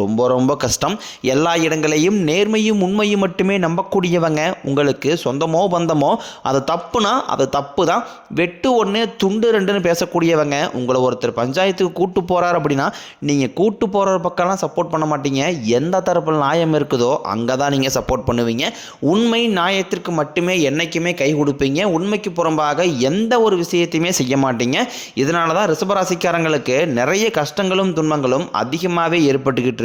ரொம்ப ரொம்ப கஷ்டம். எல்லா இடங்களையும் நேர்மையும் உண்மையும் மட்டுமே நம்பக்கூடியவங்க உங்களுக்கு சொந்தமோ பந்தமோ அது தப்புனா அது தப்பு தான் வெட்டு ஒன்று துண்டு ரெண்டுன்னு பேசக்கூடியவங்க உங்களை ஒருத்தர் பஞ்சாயத்துக்கு கூட்டு போகிறார் அப்படின்னா நீங்கள் கூட்டு போகிற பக்கம்லாம் சப்போர்ட் பண்ண மாட்டீங்க. எந்த தரப்பில் நியாயம் இருக்குதோ அங்கே தான் நீங்கள் சப்போர்ட் பண்ணுவீங்க. உண்மை நியாயத்திற்கு மட்டுமே என்றைக்குமே கை கொடுப்பீங்க. உண்மைக்கு புறம்பாக எந்த ஒரு விஷயத்தையுமே செய்ய மாட்டீங்க. இதனால தான் ரிசபராசிக்காரங்களுக்கு நிறைய கஷ்டங்களும் துன்பங்களும் அதிகமாகவே ஏற்பட்டுக்கிட்டு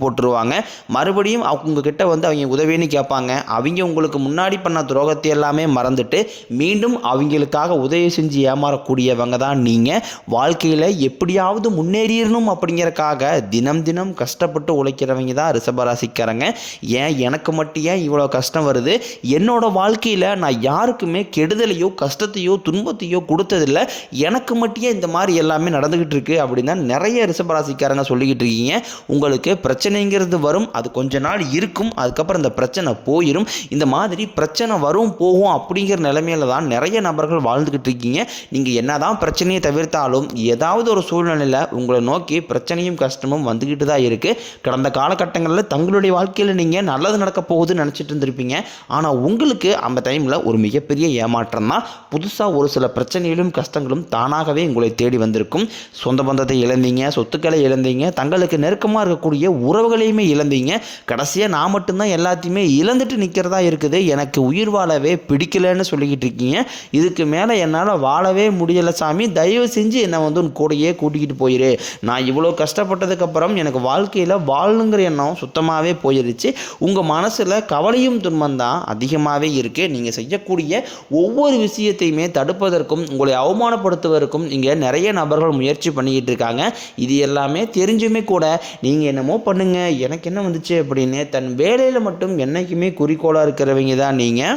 போட்டுருவாங்க. மறுபடியும் அவங்க உங்ககிட்ட வந்து அவங்க உதவின்னு கேட்பாங்க. அவங்க உங்களுக்கு முன்னாடி பண்ண துரோகத்தை எல்லாமே மறந்துட்டு மீண்டும் அவங்களுக்காக உதவி செஞ்சு ஏமாறக்கூடியவங்க தான் நீங்கள் வாழ்க்கையில் எப்படியாவது முன்னேறிடணும் அப்படிங்கிறக்காக தினம் தினம் கஷ்டப்பட்டு உழைக்கிறவங்க தான் ரிஷபராசிக்காரங்க. ஏன்? எனக்கு மட்டும் ஏன் இவ்வளோ கஷ்டம் வருது? என்னோட வாழ்க்கையில் நான் யாருக்குமே கெடுதலையோ கஷ்டத்தையோ துன்பத்தையோ கொடுத்ததில்ல. எனக்கு மட்டும் இந்த மாதிரி எல்லாமே நடந்துக்கிட்டு இருக்கு அப்படின்னு தான் நிறைய ரிஷபராசிக்காரங்க சொல்லிக்கிட்டு இருக்கீங்க. உங்களுக்கு பிரச்சனைங்கிறது வரும் அது கொஞ்ச நாள் இருக்கும் அதுக்கப்புறம் இந்த பிரச்சனை போயிடும் இந்த மாதிரி பிரச்சனை வரும் போகும் அப்படிங்கிற நிலைமையில தான் நிறைய நபர்கள் வாழ்ந்துக்கிட்டு இருக்கீங்க. நீங்கள் என்னதான் பிரச்சனையை தவிர்த்தாலும் ஏதாவது ஒரு சூழ்நிலையில் உங்களை நோக்கி பிரச்சனையும் கஷ்டமும் வந்துக்கிட்டு தான் இருக்குது கடந்த காலகட்டங்களில் தங்களுடைய வாழ்க்கையில் நீங்கள் நல்லது நடக்க போகுதுன்னு நினச்சிட்டு இருந்திருப்பீங்க. ஆனால் உங்களுக்கு அந்த டைமில் ஒரு மிகப்பெரிய ஏமாற்றம் தான். புதுசாக ஒரு சில பிரச்சனைகளும் கஷ்டங்களும் தானாகவே உங்களை தேடி வந்திருக்கும். சொந்த பந்தத்தை இழந்தீங்க சொத்துக்களை இழந்தீங்க தங்களுக்கு நெருக்கமாக இருக்கக்கூடிய உறவுகளையுமே இழந்தீங்க. கடைசியாக நான் மட்டும்தான் எல்லாத்தையுமே இழந்துட்டு நிற்கிறதா இருக்குது. எனக்கு உயிர் வாழவே பிடிக்கலன்னு சொல்லிக்கிட்டு இருக்கீங்க. இதுக்கு மேலே என்னால் வாழவே முடியலை சாமி. தயவு செஞ்சு என்னை வந்து உன் கூடயே கூட்டிக்கிட்டு போயிரு. நான் இவ்வளோ கஷ்டப்பட்டதுக்கப்புறம் எனக்கு வாழ்க்கையில் வாழணுங்கிற எண்ணம் சுத்தமாகவே போயிருச்சு. உங்கள் மனசில் கவலையும் துன்பம் தான் அதிகமாகவே இருக்குது நீங்கள் செய்யக்கூடிய ஒவ்வொரு விஷயத்தையுமே தடுப்பதற்கும் உங்களை அவமானப்படுத்துவதற்கும் இங்கே நிறைய நபர்கள் முயற்சி பண்ணிக்கிட்டு இருக்காங்க. இது எல்லாமே தெரிஞ்சுமே கூட நீங்கள் என்னமோ பண்ணுங்க. எனக்கு என்ன வந்துச்சு அப்படின்னு தன் வேலையில் மட்டும் என்றைக்குமே குறிக்கோளாக இருக்கிறவங்க தான் நீங்கள்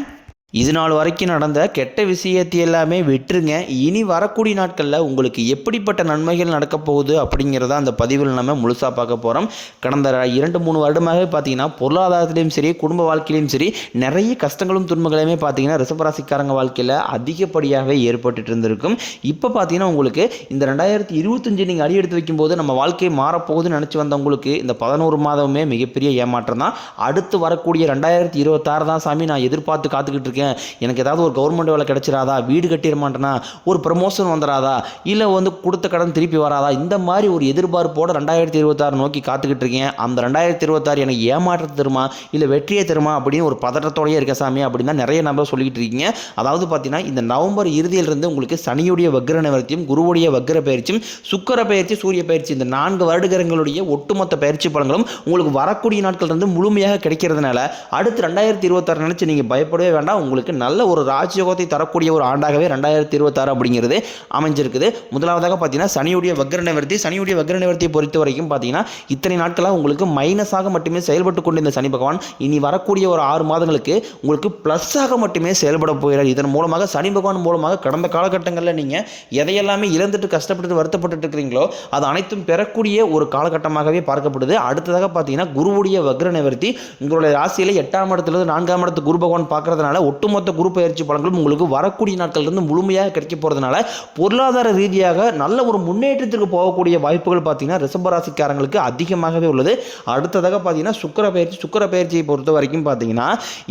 இது நாள் வரைக்கும் நடந்த கெட்ட விஷயத்தை எல்லாமே விட்டுருங்க. இனி வரக்கூடிய நாட்களில் உங்களுக்கு எப்படிப்பட்ட நன்மைகள் நடக்க போகுது அப்படிங்கிறத அந்த பதிவில் நம்ம முழுசாக பார்க்க போகிறோம் கடந்த இரண்டு மூணு வருடமாகவே பார்த்தீங்கன்னா பொருளாதாரத்திலையும் சரி குடும்ப வாழ்க்கையிலையும் சரி நிறைய கஷ்டங்களும் துன்பங்களையுமே பார்த்தீங்கன்னா ரிசபராசிக்காரங்க வாழ்க்கையில் அதிகப்படியாகவே ஏற்பட்டுட்டு இருந்திருக்கும். இப்போ பார்த்தீங்கன்னா உங்களுக்கு இந்த ரெண்டாயிரத்தி இருபத்தஞ்சு நீங்கள் அடி எடுத்து வைக்கும்போது நம்ம வாழ்க்கை மாறப்போகுதுன்னு நினச்சி வந்தவங்களுக்கு இந்த பதினோரு மாதமே மிகப்பெரிய ஏமாற்றம் தான். அடுத்து வரக்கூடிய ரெண்டாயிரத்தி இருபத்தாறு தான் சாமி நான் எதிர்பார்த்து காத்துக்கிட்டு இருக்கேன். எனக்கு ஏதாவது ஒரு கவர்மெண்ட் வேலை கிடைச்சிராதா? வீடு கட்டிட மாட்டேனா ஒரு ப்ரமோஷன் வந்துடாதா இல்லை வந்து கொடுத்த கடன் திருப்பி வராதா? இந்த மாதிரி ஒரு எதிர்பார்ப்போடு ரெண்டாயிரத்தி இருபத்தாறு நோக்கி காத்துக்கிட்டு இருக்கேன். அந்த ரெண்டாயிரத்தி இருபத்தாறு எனக்கு ஏமாற்றத்தை தருமா? இல்லை வெற்றியை தருமா? அப்படின்னு ஒரு பதட்டத்தோடையே இருக்க சாமி அப்படின்னு தான் நிறைய நம்பர் சொல்லிக்கிட்டு இருக்கீங்க. அதாவது பார்த்தீங்கன்னா இந்த நவம்பர் இறுதியிலிருந்து உங்களுக்கு சனியுடைய வக்ர நிவர்த்தியும் குருவுடைய வக்ர பயிற்சியும் சுக்கர பயிற்சி சூரிய பயிற்சி இந்த நான்கு வருடங்களுடைய ஒட்டுமொத்த பயிற்சி பலன்களும் உங்களுக்கு வரக்கூடிய நாட்கள் இருந்து முழுமையாக கிடைக்கிறதுனால அடுத்து ரெண்டாயிரத்தி இருபத்தாறு நினச்சி நீங்கள் பயப்படவே வேண்டாம். உங்களுக்கு நல்ல ஒரு ராஜயோகத்தை தரக்கூடிய ஒரு ஆண்டாகவே ரெண்டாயிரத்தி இருபத்தாறு அப்படிங்கிறது அமைஞ்சிருக்குது. முதலாவதாக பார்த்தீங்கன்னா சனியுடைய வக்ர நிவர்த்தி சனியுடைய வக்ர நிவர்த்தியை பொறுத்த வரைக்கும் பார்த்தீங்கன்னா இத்தனை நாட்களாக உங்களுக்கு மைனஸாக மட்டுமே செயல்பட்டு கொண்டிருந்த சனி பகவான் இனி வரக்கூடிய ஒரு ஆறு மாதங்களுக்கு உங்களுக்கு ப்ளஸ்ஸாக மட்டுமே செயல்பட போகிறார். இதன் மூலமாக சனி பகவான் மூலமாக கடந்த காலகட்டங்களில் நீங்கள் எதையெல்லாமே இழந்துட்டு கஷ்டப்பட்டு வருத்தப்பட்டு இருக்கிறீங்களோ அது அனைத்தும் பெறக்கூடிய ஒரு காலகட்டமாகவே பார்க்கப்படுது. அடுத்ததாக பார்த்தீங்கன்னா குருவுடைய வக்ர நிவர்த்தி உங்களுடைய ராசியில் எட்டாம் இடத்துலேருந்து நான்காம் இடத்து குரு பகவான் பார்க்கறதுனால ஒட்டுமொத்த குரு பயிற்சி பலன்களும் உங்களுக்கு வரக்கூடிய நாட்கள்லேருந்து முழுமையாக கிடைக்க போகிறதுனால பொருளாதார ரீதியாக நல்ல ஒரு முன்னேற்றத்திற்கு போகக்கூடிய வாய்ப்புகள் பார்த்தீங்கன்னா ரிஷபராசிக்காரங்களுக்கு அதிகமாகவே உள்ளது. அடுத்ததாக பார்த்தீங்கன்னா சுக்கர பயிற்சி சுக்கர பயிற்சியை பொறுத்த வரைக்கும் பார்த்தீங்கன்னா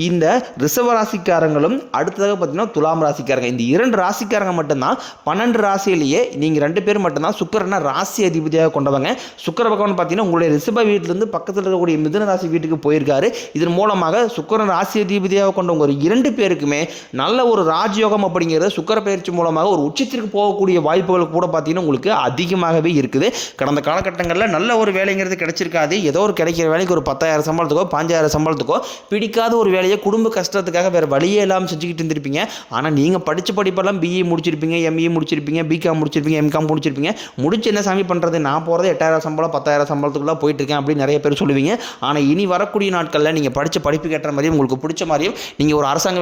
இந்த ரிஷபராசிக்காரங்களும் அடுத்ததாக பார்த்தீங்கன்னா துலாம் ராசிக்காரங்க. இந்த இரண்டு ராசிக்காரங்க மட்டும்தான் பன்னெண்டு ராசியிலேயே நீங்கள் ரெண்டு பேர் மட்டும்தான் சுக்கரனை ராசி அதிபதியாக கொண்டவங்க. சுக்கர பகவான் பார்த்தீங்கன்னா உங்களுடைய ரிஷப வீட்டிலேருந்து பக்கத்தில் இருக்கக்கூடிய மிதுன ராசி வீட்டுக்கு போயிருக்காரு. இதன் மூலமாக சுக்கரன் ராசி அதிபதியாக கொண்டவங்க ஒரு இரண்டு பேருக்குமே நல்ல ஒரு ராஜயோகம் அப்படிங்கிறது சுக்கர பயிற்சி மூலமாக ஒரு உச்சத்திற்கு போகக்கூடிய வாய்ப்புகள் கூட பார்த்தீங்கன்னா உங்களுக்கு அதிகமாகவே இருக்குது. கடந்த காலகட்டங்களில் நல்ல ஒரு வேலைங்கிறது கிடைச்சிருக்காது. ஏதோ ஒரு கிடைக்கிற வேலைக்கு ஒரு பத்தாயிரம் சம்பளத்துக்கோ பாஞ்சாயிரம் சம்பளத்துக்கோ பிடிக்காத ஒரு வேலையை குடும்ப கஷ்டத்துக்காக வேறு வழியே இல்லாமல் செஞ்சுக்கிட்டு இருந்திருப்பீங்க. ஆனால் நீங்கள் படித்த படிப்பெல்லாம் பிஇ முடிச்சிருப்பீங்க எம்இ முடிச்சிருப்பீங்க பிகாம் முடிச்சிருப்பீங்க எம்காம் முடிச்சிருப்பீங்க. முடிச்சு என்ன சாமி பண்ணுறது நான் போகிறது எட்டாயிரம் சம்பளம் பத்தாயிரம் சம்பளத்துக்குள்ளே போயிட்டு இருக்கேன் அப்படின்னு நிறைய பேர் சொல்லுவீங்க. ஆனால் இனி வரக்கூடிய நாட்களில் நீங்கள் படித்த படிப்பு கேட்ட மாதிரியும் உங்களுக்கு பிடிச்ச மாதிரியும் நீங்கள் ஒரு அரசாங்க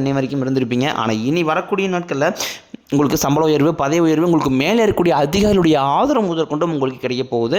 இன்னை வரைக்கும் இருந்திருப்பீங்க. ஆனால் இனி வரக்கூடிய நாட்களில் உங்களுக்கு சம்பள உயர்வு பதவி உயர்வு உங்களுக்கு மேலே இருக்கக்கூடிய அதிகாரிகளுடைய ஆதரவு முதற்கொண்டும் உங்களுக்கு கிடைக்க போகுது.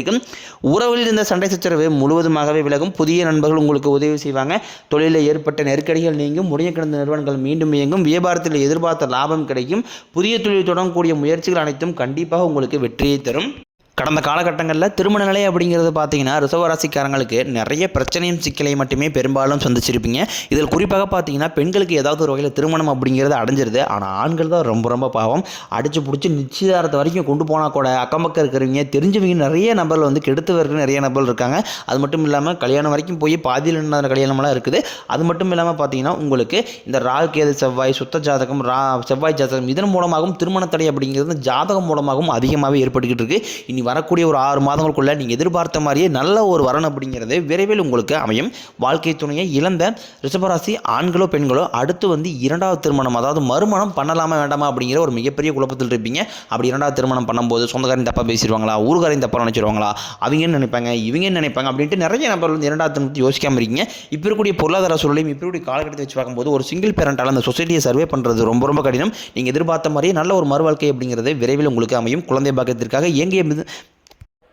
உறவில் இருந்த சண்டை சச்சரவு முழுவதுமாகவே விலகும். புதிய நண்பர்கள் உங்களுக்கு உதவி செய்வாங்க. தொழிலில் ஏற்பட்ட நெருக்கடிகள் நீங்கும். முடிய கிடந்த நிறுவனங்கள் மீண்டும் இயங்கும். வியாபாரத்தில் எதிர்பார்த்த லாபம் கிடைக்கும். புதிய தொழில் தொடங்கக்கூடிய முயற்சிகள் அனைத்தும் கண்டிப்பாக உங்களுக்கு வெற்றியை தரும். கடந்த காலகட்டங்களில் திருமண நிலை அப்படிங்கிறது பார்த்தீங்கன்னா ரிசவராசிக்காரங்களுக்கு நிறைய பிரச்சனையும் சிக்கலையும் மட்டுமே பெரும்பாலும் சந்திச்சிருப்பீங்க. இதில் குறிப்பாக பார்த்தீங்கன்னா பெண்களுக்கு ஏதாவது ஒரு வகையில் திருமணம் அப்படிங்கிறது அடைஞ்சிருது. ஆனால் ஆண்கள் தான் ரொம்ப ரொம்ப பாவம். அடிச்சு பிடிச்சி நிச்சயதாரத்தை வரைக்கும் கொண்டு போனால் கூட அக்கம் பக்கம் இருக்கிறவங்க தெரிஞ்சவங்க நிறைய நபர்கள் வந்து கெடுத்து நிறைய நபர்கள் இருக்காங்க. அது மட்டும் இல்லாமல் கல்யாணம் வரைக்கும் போய் பாதியில் நின்ற கல்யாணமெல்லாம் இருக்குது. அது மட்டும் இல்லாமல் பார்த்தீங்கன்னா உங்களுக்கு இந்த ரால் கேது செவ்வாய் சுத்த ஜாதகம் ரா செவ்வாய் ஜாதகம் இதன் மூலமாகவும் திருமண தடை அப்படிங்கிறது ஜாதகம் மூலமாகவும் அதிகமாகவே ஏற்பட்டுக்கிட்டு இருக்கு. இனி வரக்கூடிய ஒரு ஆறு மாதங்களுக்குள்ளே நீங்கள் எதிர்பார்த்த மாதிரியே நல்ல ஒரு வரன் அப்படிங்கிறது விரைவில் உங்களுக்கு அமையும். வாழ்க்கை துணையை இழந்த ரிஷபராசி ஆண்களோ பெண்களோ அடுத்து வந்து இரண்டாவது திருமணம் அதாவது மறுமணம் பண்ணலாமா வேண்டாமா அப்படிங்கிற ஒரு மிகப்பெரிய குழப்பத்தில் இருப்பீங்க. அப்படி இரண்டாவது திருமணம் பண்ணும்போது சொந்தக்காரன் தப்பாக பேசிடுவாங்களா ஊர்காரையும் தப்பாக நினச்சிருவாங்களா அவங்கன்னு நினைப்பாங்க இவங்கன்னு நினைப்பாங்க அப்படின்ட்டு நிறைய நபர்கள் வந்து இரண்டாவது திருமணத்தை யோசிக்காமல் இருக்கீங்க. இப்போ இருக்கக்கூடிய பொருளாதார சூழலையும் இப்போ இருக்கக்கூடிய காலகட்டத்தை வச்சு பார்க்கும்போது ஒரு சிங்கிள் பேரண்டால் அந்த சொசைட்டியை சர்வே பண்ணுறது ரொம்ப ரொம்ப கடினம். நீங்கள் எதிர்பார்த்த மாதிரியே நல்ல ஒரு மறுவாழ்க்கை அப்படிங்கிறது விரைவில் உங்களுக்கு அமையும். குழந்தை பாக்கியத்திற்காக இயங்கிய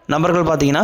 நம்பர்கள் நபர்கள் பார்த்தீங்கன்னா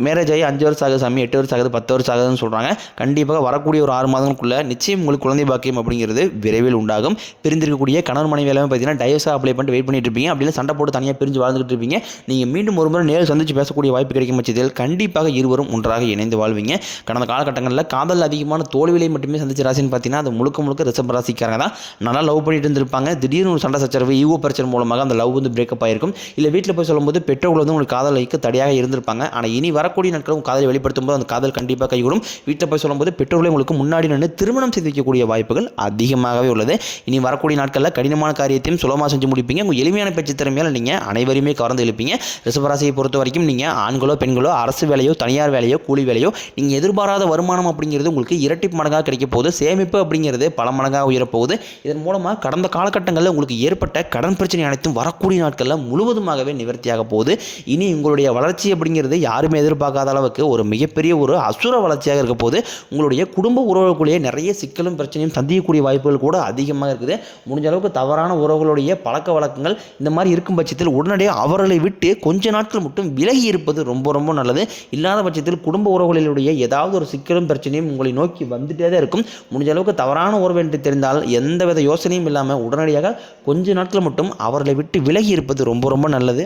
மேரேஜ் ஆகி அஞ்சு வருஷம் ஆகுது சாமி எட்டு வருஷம் ஆகுது பத்து வருஷம் ஆகுதுன்னு சொல்கிறாங்க கண்டிப்பாக வரக்கூடிய ஒரு ஆறு மாதங்களுக்குள்ளே நிச்சயம் உங்களுக்கு குழந்தை பாக்கியம் அப்படிங்கிறது விரைவில் உண்டாகும். பிரிந்திருக்கக்கூடிய கணவன் மனைவி எல்லாமே பார்த்தீங்கன்னா டைவர்ஸாக அப்ளை பண்ணிட்டு வெயிட் பண்ணிட்டு இருப்பீங்க. அப்படி இல்லை சண்டை போட்டு தனியாக பிரிஞ்சு வாழ்ந்துகிட்டு இருப்பீங்க. நீங்கள் மீண்டும் ஒரு முறை நேரில் சந்திச்சு பேசக்கூடிய வாய்ப்பு கிடைக்கும் பட்சத்தில் கண்டிப்பாக இருவரும் ஒன்றாக இணைந்து வாழ்வீங்க. கடந்த காலகட்டங்களில் காதல் அதிகமான தோல்விகளை மட்டுமே சந்திச்ச ராசின்னு பார்த்தீங்கன்னா அது முழுக்க முழுக்க ரிசம்ப ராசிக்காரங்க தான். நல்லா லவ் பண்ணிட்டு இருந்திருப்பாங்க. திடீர்னு ஒரு சண்டை சச்சரவு ஈகோ பிரச்சனை மூலமாக அந்த லவ் வந்து பிரேக்கப் ஆயிருக்கும். இல்லை வீட்டில் போய் சொல்லும்போது பெற்றோர்கள் வந்து உங்களுக்கு காதல் வைக்க தடையாக இருந்திருப்பாங்க. ஆனால் இனி வரக்கூடிய நாட்கள் உங்கள் காதலை வெளிப்படுத்தும் போது அந்த காதல் கண்டிப்பாக கைகூடும். வீட்டில் போய் சொல்லும்போது பெற்றோர்களை உங்களுக்கு முன்னாடி நின்று திருமணம் செய்து வைக்கக்கூடிய வாய்ப்புகள் அதிகமாகவே உள்ளது. இனி வரக்கூடிய நாட்களில் கடினமான காரியத்தையும் சுலபமாக செஞ்சு முடிப்பீங்க. உங்கள் எளிமையான பேச்சு திறமையால் நீங்கள் அனைவரையுமே கவர்ந்து எழுப்பீங்க ரிஷபராசியை பொறுத்த வரைக்கும் நீங்கள் ஆண்களோ பெண்களோ அரசு வேலையோ தனியார் வேலையோ கூலி வேலையோ நீங்கள் எதிர்பாராத வருமானம் அப்படிங்கிறது உங்களுக்கு இரட்டி மடங்காக கிடைக்க போகுது. சேமிப்பு அப்படிங்கிறது பல மடங்காக உயரப்போகுது. இதன் மூலமாக கடந்த காலகட்டங்களில் உங்களுக்கு ஏற்பட்ட கடன் பிரச்சனை அனைத்தும் வரக்கூடிய நாட்களில் முழுவதுமாகவே நிவர்த்தியாக போகுது. இனி உங்களுடைய வளர்ச்சி அப்படிங்கிறது யாருமே எதிர் எதிர்பார்க்காத அளவுக்கு ஒரு மிகப்பெரிய ஒரு அசுர வளர்ச்சியாக இருக்க போது உங்களுடைய குடும்ப உறவுகளுக்குள்ளேயே நிறைய சிக்கலும் பிரச்சனையும் சந்திக்கக்கூடிய வாய்ப்புகள் கூட அதிகமாக இருக்குது. முடிஞ்ச அளவுக்கு தவறான உறவுகளுடைய பழக்க வழக்கங்கள் இந்த மாதிரி இருக்கும் பட்சத்தில் உடனடியாக அவர்களை விட்டு கொஞ்ச நாட்கள் மட்டும் விலகி இருப்பது ரொம்ப ரொம்ப நல்லது. இல்லாத பட்சத்தில் குடும்ப உறவுகளிலுடைய ஏதாவது ஒரு சிக்கலும் பிரச்சனையும் உங்களை நோக்கி வந்துட்டே தான் இருக்கும். முடிஞ்ச அளவுக்கு தவறான உறவு என்று தெரிந்தால் எந்தவித யோசனையும் இல்லாமல் உடனடியாக கொஞ்ச நாட்கள் மட்டும் அவர்களை விட்டு விலகி இருப்பது ரொம்ப ரொம்ப நல்லது.